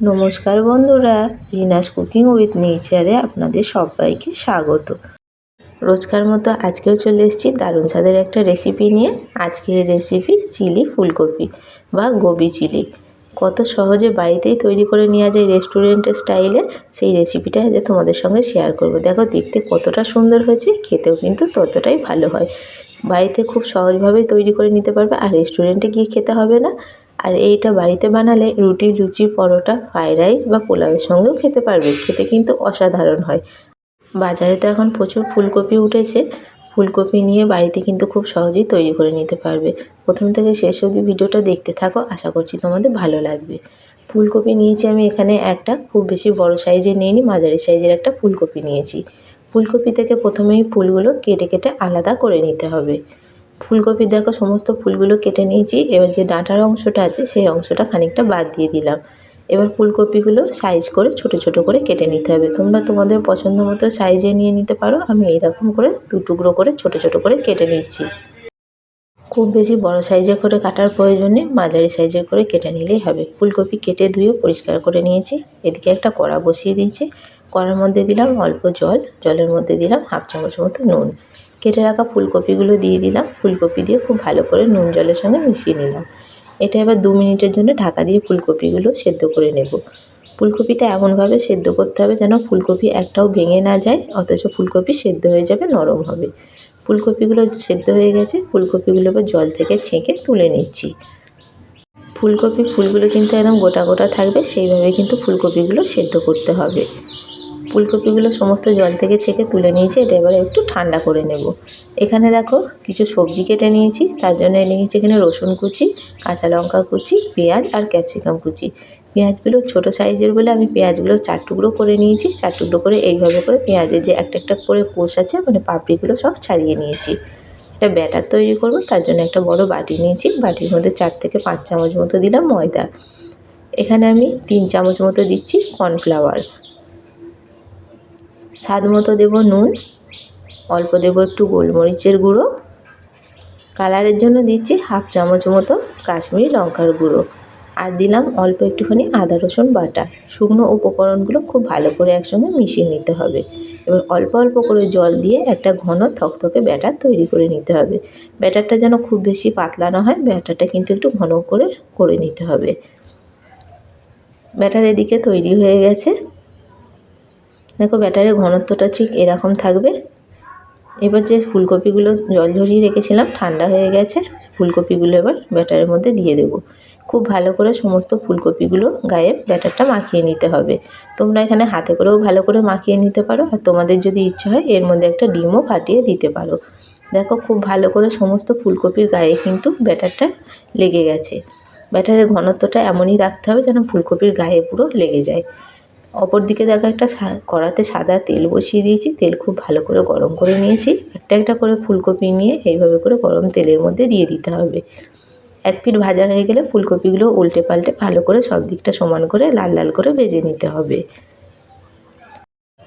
নমস্কার বন্ধুরা, Rina's cooking with নেচারে আপনাদের সবাইকে স্বাগত। রোজকার মতো আজকেও চলে এসেছি দারুণ ছাদের একটা রেসিপি নিয়ে। আজকের রেসিপি চিলি ফুলকপি বা গোবি চিলি। কত সহজে বাড়িতেই তৈরি করে নেওয়া যায় রেস্টুরেন্টের স্টাইলে সেই রেসিপিটা আজ তোমাদের সঙ্গে শেয়ার করব। দেখো, দেখতে কতটা সুন্দর হয়েছে, খেতেও কিন্তু ততটাই ভালো হয়। বাড়িতে খুব সহজভাবেই তৈরি করে নিতে পারবে, আর রেস্টুরেন্টে গিয়ে খেতে হবে না। আর এইটা বাড়িতে বানালে রুটি, লুচি, পরোটা ফ্রাইড রাইস বা পোলাওয়ের সঙ্গেও খেতে পারবে। খেতে কিন্তু অসাধারণ হয়। বাজারে তো এখন প্রচুর ফুলকপি উঠেছে। ফুলকপি নিয়ে বাড়িতে কিন্তু খুব সহজেই তৈরি করে নিতে পারবে। প্রথম থেকে শেষ অবধি ভিডিওটা দেখতে থাকো। আশা করছি তোমাদের ভালো লাগবে। ফুলকপি নিয়েছি আমি এখানে একটা। খুব বেশি বড় সাইজের নিইনি, মাঝারি সাইজের একটা ফুলকপি নিয়েছি। ফুলকপি থেকে প্রথমেই ফুলগুলো কেটে কেটে আলাদা করে নিতে হবে। ফুলকপি দেখো, সমস্ত ফুলগুলো কেটে নিয়েছি। এবার যে ডাঁটার অংশটা আছে, সেই অংশটা খানিকটা বাদ দিয়ে দিলাম। এবার ফুলকপিগুলো সাইজ করে ছোট ছোট করে কেটে নিতে হবে। তোমরা তোমাদের পছন্দ মতো সাইজে নিয়ে নিতে পারো। আমি এইরকম করে দু টুকরো করে ছোট ছোট করে কেটে নিচ্ছি। খুব বেশি বড় সাইজে করে কাটার প্রয়োজনে মাঝারি সাইজের করে কেটে নিলেই হবে। ফুলকপি কেটে ধুয়ে পরিষ্কার করে নিয়েছি। এদিকে একটা কড়া বসিয়ে দিয়েছি। কড়ার মধ্যে দিলাম অল্প জল। জলের মধ্যে দিলাম হাফ চামচ মতো নুন। কেটে রাখা ফুলকপিগুলো দিয়ে দিলাম। ফুলকপি দিয়ে খুব ভালো করে নুন জলের সঙ্গে মিশিয়ে নিলাম। এটা এবার দু মিনিটের জন্য ঢাকা দিয়ে ফুলকপিগুলো সেদ্ধ করে নেব। ফুলকপিটা এমনভাবে সেদ্ধ করতে হবে যেন ফুলকপি একটাও ভেঙে না যায়, অথচ ফুলকপি সেদ্ধ হয়ে যাবে, নরম হবে। ফুলকপিগুলো সেদ্ধ হয়ে গেছে, ফুলকপিগুলো এবার জল থেকে ছেঁকে তুলে নিচ্ছি। ফুলকপি ফুলগুলো কিন্তু একদম গোটা গোটা থাকবে, সেইভাবে কিন্তু ফুলকপিগুলো সেদ্ধ করতে হবে। ফুলকপিগুলো সমস্ত জল থেকে ছেঁকে তুলে নিয়েছি, এটা এবারে একটু ঠান্ডা করে নেব। এখানে দেখো কিছু সবজি কেটে নিয়েছি, তার জন্য নিয়েছি এখানে রসুন কুচি, কাঁচা লঙ্কা কুচি, পেঁয়াজ আর ক্যাপসিকাম কুচি। পেঁয়াজগুলো ছোটো সাইজের বলে আমি পেঁয়াজগুলো চার টুকরো করে নিয়েছি, চার টুকরো করে এইভাবে করে পেঁয়াজের যে একটা একটা করে কোষ আছে মানে পাপড়িগুলো সব ছাড়িয়ে নিয়েছি। একটা ব্যাটার তৈরি করব, তার জন্য একটা বড় বাটি নিয়েছি, বাটির মধ্যে চার থেকে পাঁচ চামচ মতো দিলাম ময়দা। এখানে আমি তিন চামচ মতো দিচ্ছি কর্নফ্লাওয়ার। স্বাদ মতো দেবো নুন, অল্প দেবো একটু গোলমরিচের গুঁড়ো। কালারের জন্য দিচ্ছি হাফ চামচ মতো কাশ্মীরি লঙ্কার গুঁড়ো। আর দিলাম অল্প একটুখানি আদা রসুন বাটা। শুকনো উপকরণগুলো খুব ভালো করে একসঙ্গে মিশিয়ে নিতে হবে। এবার অল্প অল্প করে জল দিয়ে একটা ঘন থকথকে ব্যাটার তৈরি করে নিতে হবে। ব্যাটারটা যেন খুব বেশি পাতলা না হয়, ব্যাটারটা কিন্তু একটু ঘন করে করে নিতে হবে। ব্যাটার এদিকে তৈরি হয়ে গেছে। দেখো ব্যাটারের ঘনত্বটা ঠিক এরকম থাকবে। এবার যে ফুলকপিগুলো জল ঝরিয়ে রেখেছিলাম, ঠান্ডা হয়ে গেছে, ফুলকপিগুলো এবার ব্যাটারের মধ্যে দিয়ে দেবো। খুব ভালো করে সমস্ত ফুলকপিগুলো গায়ে ব্যাটারটা মাখিয়ে নিতে হবে। তোমরা এখানে হাতে করেও ভালো করে মাখিয়ে নিতে পারো, আর তোমাদের যদি ইচ্ছা হয়, এর মধ্যে একটা ডিমও ফাটিয়ে দিতে পারো। দেখো খুব ভালো করে সমস্ত ফুলকপির গায়ে কিন্তু ব্যাটারটা লেগে গেছে। ব্যাটারের ঘনত্বটা এমনই রাখতে হবে যেন ফুলকপির গায়ে পুরো লেগে যায়। অপর দিকে দেখো একটা কড়াতে সাদা তেল বসিয়ে দিয়েছি। তেল খুব ভালো করে গরম করে নিয়েছি। একটা একটা করে ফুলকপি নিয়ে এইভাবে করে গরম তেলের মধ্যে দিয়ে দিতে হবে। এক পিঠ ভাজা হয়ে গেলে ফুলকপিগুলো উল্টে পাল্টে ভালো করে সব দিকটা সমান করে লাল লাল করে ভেজে নিতে হবে।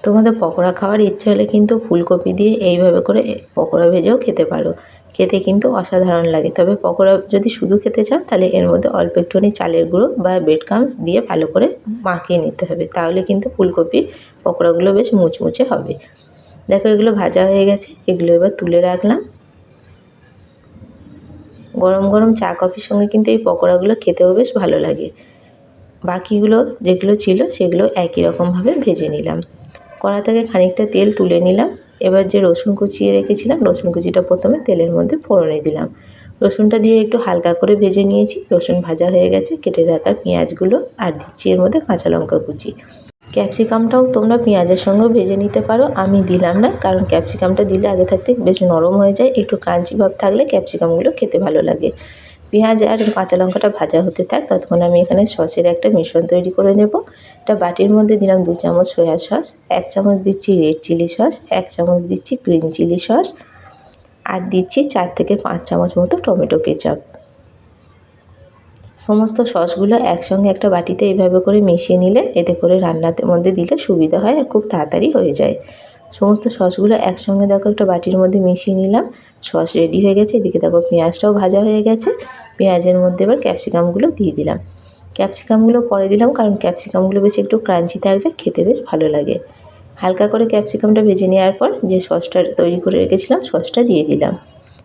তোমাদের পকোড়া খাওয়ার ইচ্ছে হলে কিন্তু ফুলকপি দিয়ে এইভাবে করে পকোড়া ভেজেও খেতে পারো। খেতে কিন্তু অসাধারণ লাগে। তবে পকোড়া যদি শুধু খেতে চাও তাহলে এর মধ্যে অল্প একটুখানি চালের গুঁড়ো বা ব্রেড ক্রামস দিয়ে ভালো করে মাখিয়ে নিতে হবে। তাহলে কিন্তু ফুলকপির পকোড়াগুলো বেশ মুচমুচে হবে। দেখো, এগুলো ভাজা হয়ে গেছে। এগুলো এবার তুলে রাখলাম। গরম গরম চা, কফির সঙ্গে কিন্তু এই পকোড়াগুলো খেতেও বেশ ভালো লাগে। বাকিগুলো যেগুলো ছিল, সেগুলো একই রকমভাবে ভেজে নিলাম। কড়া থেকে খানিকটা তেল তুলে নিলাম। এবার যে রসুন কুচিয়ে রেখেছিলাম, রসুন কুচিটা প্রথমে তেলের মধ্যে ফোড়নে দিলাম। রসুনটা দিয়ে একটু হালকা করে ভেজে নিয়েছি। রসুন ভাজা হয়ে গেছে। কেটে রাখার পেঁয়াজগুলো আর দিচ্ছি এর মধ্যে কাঁচা লঙ্কা কুচি। ক্যাপসিকামটাও তোমরা পেঁয়াজের সঙ্গেও ভেজে নিতে পারো। আমি দিলাম না, কারণ ক্যাপসিকামটা দিলে আগে থাকতে বেশ নরম হয়ে যায়। একটু ক্রাঞ্চি ভাব থাকলে ক্যাপসিকামগুলো খেতে ভালো লাগে। পেঁয়াজ আর কাঁচা লঙ্কাটা ভাজা হতে থাক, ততক্ষণ আমি এখানে সসের একটা মিশ্রণ তৈরি করে নেব। একটা বাটির মধ্যে দিলাম দু চামচ সয়া সস এক চামচ দিচ্ছি রেড চিলি সস এক চামচ দিচ্ছি গ্রিন চিলি সস আর দিচ্ছি চার থেকে পাঁচ চামচ মতো টমেটো কেচাপ সমস্ত সসগুলো একসঙ্গে একটা বাটিতে এভাবে করে মিশিয়ে নিলে এতে করে রান্নাতে মধ্যে দিলে সুবিধা হয় আর খুব তাড়াতাড়ি হয়ে যায়। সমস্ত সসগুলো একসঙ্গে দেখো একটা বাটির মধ্যে মিশিয়ে নিলাম। সস রেডি হয়ে গেছে। এদিকে দেখো পেঁয়াজটাও ভাজা হয়ে গেছে। পেঁয়াজের মধ্যে এবার ক্যাপসিকামগুলো দিয়ে দিলাম। ক্যাপসিকামগুলো পরে দিলাম কারণ ক্যাপসিকামগুলো বেশি একটু ক্রাঞ্চি থাকবে, খেতে বেশ ভালো লাগে। হালকা করে ক্যাপসিকামটা ভেজে নেওয়ার পর যে সসটা তৈরি করে রেখেছিলাম, সসটা দিয়ে দিলাম।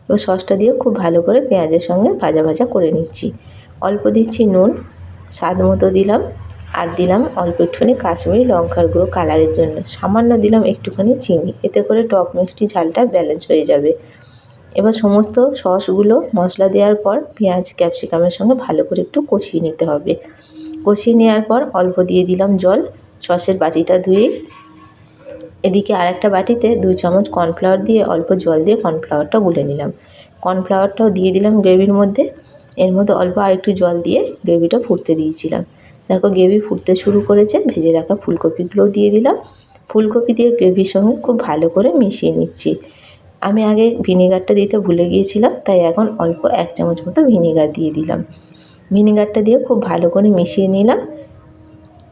এবার সসটা দিয়ে খুব ভালো করে পেঁয়াজের সঙ্গে ভাজা ভাজা করে নিচ্ছি। অল্প দিচ্ছি নুন, স্বাদ মতো দিলাম। আর দিলাম অল্প একটুখানি কাশ্মীরি লঙ্কার গুঁড়ো কালারের জন্য। সামান্য দিলাম একটুখানি চিনি। এতে করে টক মিষ্টি ঝালটা ব্যালেন্স হয়ে যাবে। এবার সমস্ত সসগুলো মশলা দেওয়ার পর পেঁয়াজ, ক্যাপসিকামের সঙ্গে ভালো করে একটু কষিয়ে নিতে হবে। কষিয়ে নেওয়ার পর অল্প দিয়ে দিলাম জল। সসের বাটিটা ধুয়ে এদিকে আর একটা বাটিতে দুই চামচ কর্নফ্লাওয়ার দিয়ে অল্প জল দিয়ে কর্নফ্লাওয়ারটা গুলে নিলাম। কর্নফ্লাওয়ারটাও দিয়ে দিলাম গ্রেভির মধ্যে। এর মধ্যে অল্প আর একটু জল দিয়ে গ্রেভিটা ফুটতে দিয়েছিলাম। দেখো গ্রেভি ফুটতে শুরু করেছে, ভেজে রাখা ফুলকপিগুলোও দিয়ে দিলাম। ফুলকপি দিয়ে গ্রেভির সঙ্গে খুব ভালো করে মিশিয়ে নিচ্ছি। আমি আগে ভিনেগারটা দিতে ভুলে গিয়েছিলাম, তাই এখন অল্প এক চামচ মতো ভিনেগার দিয়ে দিলাম। ভিনেগারটা দিয়ে খুব ভালো করে মিশিয়ে নিলাম।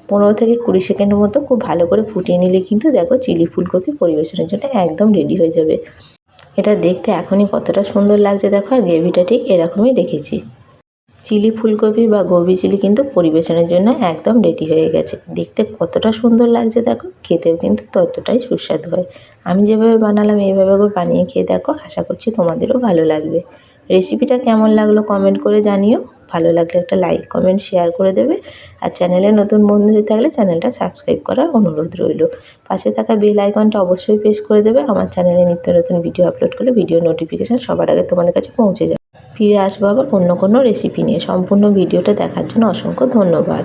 পনেরো থেকে কুড়ি সেকেন্ডের মতো খুব ভালো করে ফুটিয়ে নিলে কিন্তু দেখো চিলি ফুলকপি পরিবেশনের জন্য একদম রেডি হয়ে যাবে। এটা দেখতে এখনই কতটা সুন্দর লাগছে দেখো, আর গ্রেভিটা ঠিক এরকমই রেখেছি। চিলি ফুলকপি বা গোবি চিলি কিন্তু পরিবেশনের জন্য একদম রেডি হয়ে গেছে। দেখতে কতটা সুন্দর লাগছে দেখো, খেতেও কিন্তু ততটাই সুস্বাদু হয়। আমি যেভাবে বানালাম, এইভাবে বানিয়ে খেয়ে দেখো, আশা করছি তোমাদেরও ভালো লাগবে। রেসিপিটা কেমন লাগল কমেন্ট করে জানিও। ভালো লাগলে একটা লাইক কমেন্ট শেয়ার করে দেবে। আর চ্যানেলে নতুন বন্ধু হয়ে থাকলে চ্যানেলটা সাবস্ক্রাইব করার অনুরোধ রইল। পাশে থাকা বেল আইকনটা অবশ্যই প্রেস করে দেবে। আমার চ্যানেলে নিত্য নতুন ভিডিও আপলোড করলে ভিডিও নোটিফিকেশান সবার আগে তোমাদের কাছে পৌঁছে যাবে ফিরে আসব আবার অন্য কোনো রেসিপি নিয়ে। সম্পূর্ণ ভিডিওটা দেখার জন্য অসংখ্য ধন্যবাদ।